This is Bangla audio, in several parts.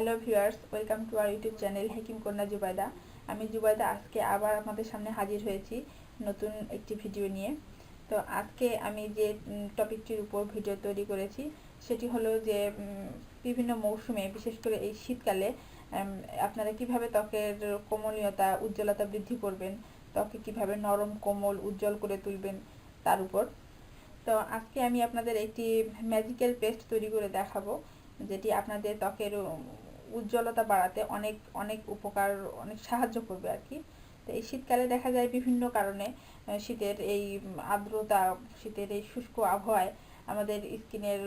Hello viewers welcome to our YouTube channel Hakim কন্যা জুবাইদা আমি জুবাইদা, আজকে আবার আপনাদের সামনে হাজির হয়েছি নতুন একটি ভিডিও নিয়ে। তো আজকে আমি যে টপিকটির উপর ভিডিও তৈরি করেছি, সেটি হলো যে বিভিন্ন মৌসুমে, বিশেষ করে এই শীতকালে আপনারা কীভাবে ত্বকের কোমলীয়তা, উজ্জ্বলতা বৃদ্ধি করবেন, ত্বকে কীভাবে নরম কোমল উজ্জ্বল করে তুলবেন, তার উপর। তো আজকে আমি আপনাদের একটি ম্যাজিক্যাল পেস্ট তৈরি করে দেখাবো, যেটি আপনাদের ত্বকের উজ্জ্বলতা বাড়াতে অনেক অনেক উপকার, অনেক সাহায্য করবে আর কি। তো এই শীতকালে দেখা যায় বিভিন্ন কারণে শীতের এই আর্দ্রতা, শীতের এই শুষ্ক আবহাওয়ায় আমাদের স্কিনের,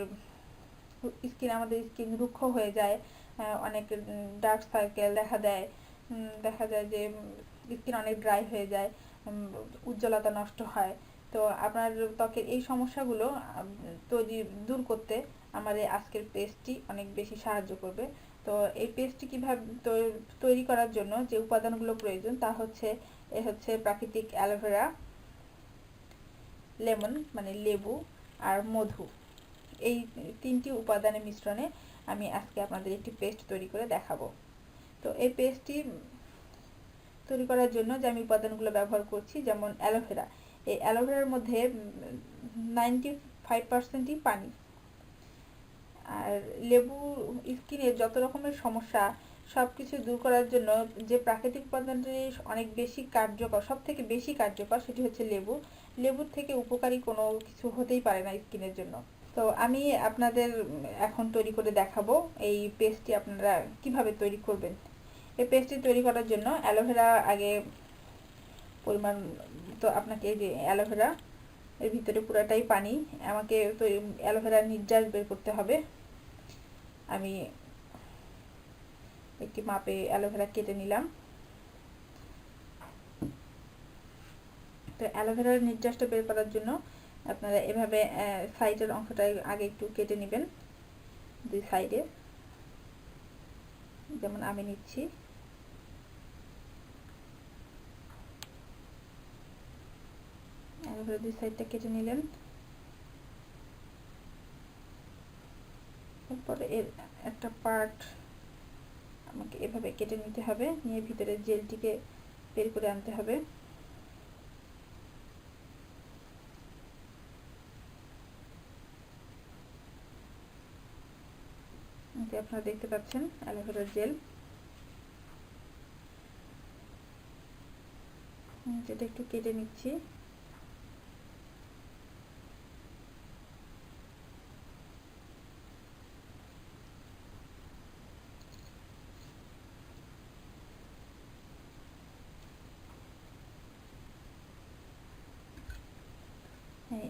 স্কিন, আমাদের স্কিন রুক্ষ হয়ে যায় অনেক ডার্ক সার্কেল দেখা দেয় দেখা যায় যে স্কিন অনেক ড্রাই হয়ে যায় উজ্জ্বলতা নষ্ট হয়। তো আপনার ত্বকের এই সমস্যাগুলো তৈরি, দূর করতে এই আজকের পেস্টটি অনেক বেশি সাহায্য করবে। তো এই পেস্টটি কীভাবে তৈরি করার জন্য যে উপাদানগুলো প্রয়োজন তা হচ্ছে, এ হচ্ছে প্রাকৃতিক অ্যালোভেরা, লেমন মানে লেবু আর মধু। এই তিনটি উপাদানের মিশ্রণে আমি আজকে আপনাদের একটি পেস্ট তৈরি করে দেখাবো। তো এই পেস্টটি তৈরি করার জন্য যে আমি উপাদানগুলো ব্যবহার করছি, যেমন অ্যালোভেরা। এই অ্যালোভেরার মধ্যে নাইনটি ফাইভ পার্সেন্টই পানি। লেবু স্কিনের যত রকমের সমস্যা সব কিছু দূর করার জন্য যে প্রাকৃতিক উপাদানটি অনেক বেশি কার্যকর সব থেকে বেশি কার্যকর সেটি হচ্ছে লেবু। লেবুর থেকে উপকারী কোনো কিছু হতেই পারে না স্কিনের জন্য। তো আমি আপনাদের এখন তৈরি করে দেখাবো এই পেস্টটি আপনারা কীভাবে তৈরি করবেন। এই পেস্টটি তৈরি করার জন্য অ্যালোভেরা আগে পরিমাণ, তো আপনাকে যে অ্যালোভেরা, এর ভিতরে পুরাটাই পানি, আমাকে তো অ্যালোভেরা নির্যাস বের করতে হবে। আমি একটি মাপে অ্যালোভেরা কেটে নিলাম। তো অ্যালোভেরার নির্যাসটা বের করার জন্য আপনারা এভাবে সাইডের অংশটা আগে একটু কেটে নেবেন দুই সাইডে। যেমন আমি নিচ্ছি। অ্যালোভেরা দুই সাইডটা কেটে নিলেন। তারপরে এর একটা পার্ট আমাকে এভাবে কেটে নিতে হবে। নিয়ে ভিতরে জেলটিকে বের করে আনতে হবে। আপনারা দেখতে পাচ্ছেন অ্যালোভেরার জেল। যেটা একটু কেটে নিচ্ছি।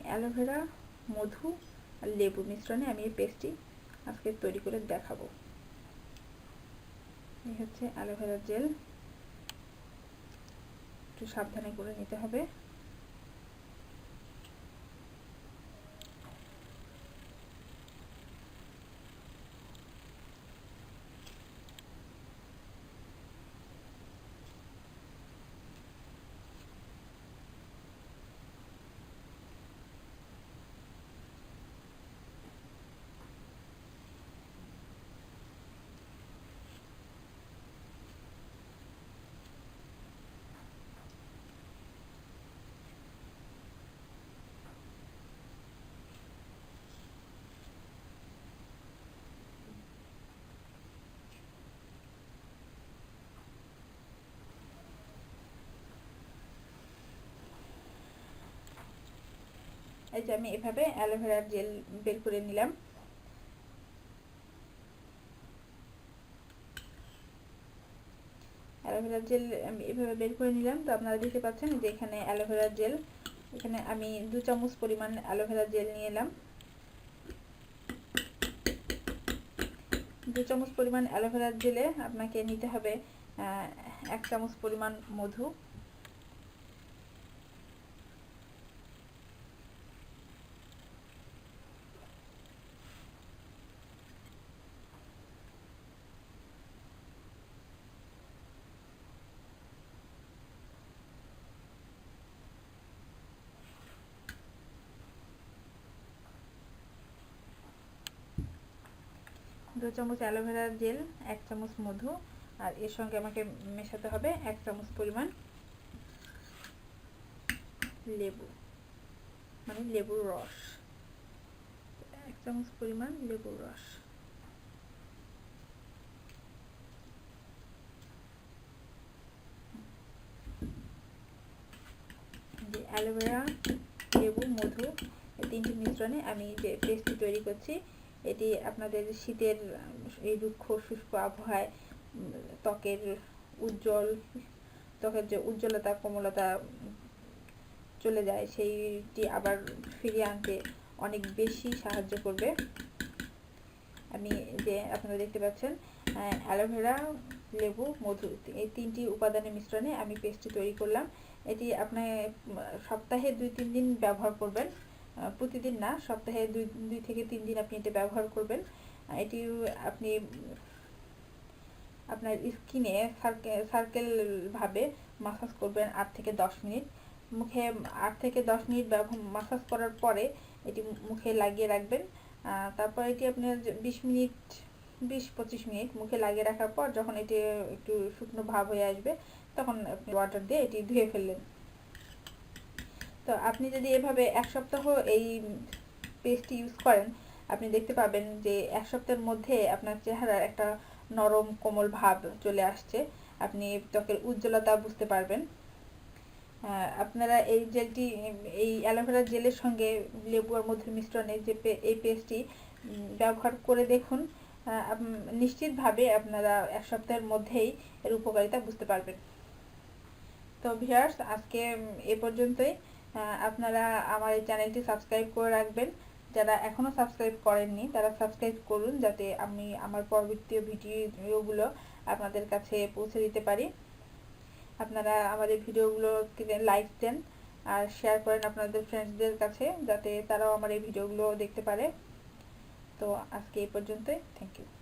অ্যালোভেরা, মধু আর লেবু মিশ্রণে আমি এই পেস্টটি আজকে তৈরি করে দেখাবো। এই হচ্ছে অ্যালোভেরা জেল। একটু সাবধানে করে নিতে হবে। এই যে আমি এভাবে অ্যালোভেরার জেল বের করে নিলাম। অ্যালোভেরার জেল আমি এভাবে বের করে নিলাম। তো আপনারা দেখতে পাচ্ছেন যে এখানে অ্যালোভেরার জেল, এখানে আমি দু চামচ পরিমাণ অ্যালোভেরা জেল নিয়ে এলাম। দু চামচ পরিমাণ অ্যালোভেরার জেলে আপনাকে নিতে হবে এক চামচ পরিমাণ মধু। দু চামচ অ্যালোভেরা জেল, এক চামচ মধু, আর এর সঙ্গে আমাকে মেশাতে হবে এক চামচ পরিমাণ লেবু মানে লেবুর রস। এক চামচ পরিমাণ লেবুর রস। যে অ্যালোভেরা, লেবু, মধু তিনটি মিশ্রণে আমি যে পেস্টটি তৈরি করছি এটি আপনাদের শীতের, এই রুক্ষ শুষ্ক আবহাওয়ায়, ত্বকের উজ্জ্বল, ত্বকের যে উজ্জ্বলতা, কোমলতা চলে যায়, সেইটি আবার ফিরিয়ে আনতে অনেক বেশি সাহায্য করবে। আমি যে আপনারা দেখতে পাচ্ছেন অ্যালোভেরা লেবু, মধু, এই তিনটি উপাদানের মিশ্রণে আমি পেস্টটি তৈরি করলাম। এটি আপনি, সপ্তাহে দুই তিন দিন ব্যবহার করবেন। প্রতিদিন না, সপ্তাহে দুই দুই থেকে তিন দিন আপনি এটা ব্যবহার করবেন। এটি আপনি আপনার স্কিনে সার্কেল ভাবে মাসাজ করবেন আট থেকে দশ মিনিট। মুখে আট থেকে দশ মিনিট মাসাজ করার পরে এটি মুখে লাগিয়ে রাখবেন। তারপর এটি আপনার বিশ মিনিট, বিশ পঁচিশ মিনিট মুখে লাগিয়ে রাখার পর যখন এটি একটু শুকনো ভাব হয়ে আসবে, তখন আপনি ওয়াটার দিয়ে এটি ধুয়ে ফেললেন। তো আপনি যদি এভাবে এক সপ্তাহ এই পেস্টটি ইউজ করেন, আপনি দেখতে পাবেন যে এক সপ্তাহের মধ্যে আপনার চেহারার একটা নরম, কোমল ভাব চলে আসছে। আপনি ত্বকের উজ্জ্বলতা বুঝতে পারবেন। আপনারা এই জেলটি এই অ্যালোভেরা জেলের সঙ্গে লেবু আর মধুর মিশ্রণে যে এই পেস্টটি ব্যবহার করে দেখুন। নিশ্চিতভাবে আপনারা এক সপ্তাহের মধ্যেই এর উপকারিতা বুঝতে পারবেন। তো ভিউয়ার্স আজকে এ পর্যন্তই। আপনারা আমার এই চ্যানেলটি সাবস্ক্রাইব করে রাখবেন। যারা এখনও সাবস্ক্রাইব করেননি, তারা সাবস্ক্রাইব করুন যাতে আমি আমার পরবর্তী ভিডিওগুলো আপনাদের কাছে পৌঁছে দিতে পারি। আপনারা আমাদের ভিডিওগুলোকে লাইক দেন আর শেয়ার করেন আপনাদের ফ্রেন্ডসদের কাছে যাতে তারাও আমার এই ভিডিওগুলো দেখতে পারে। তো আজকে এই পর্যন্তই। Thank you.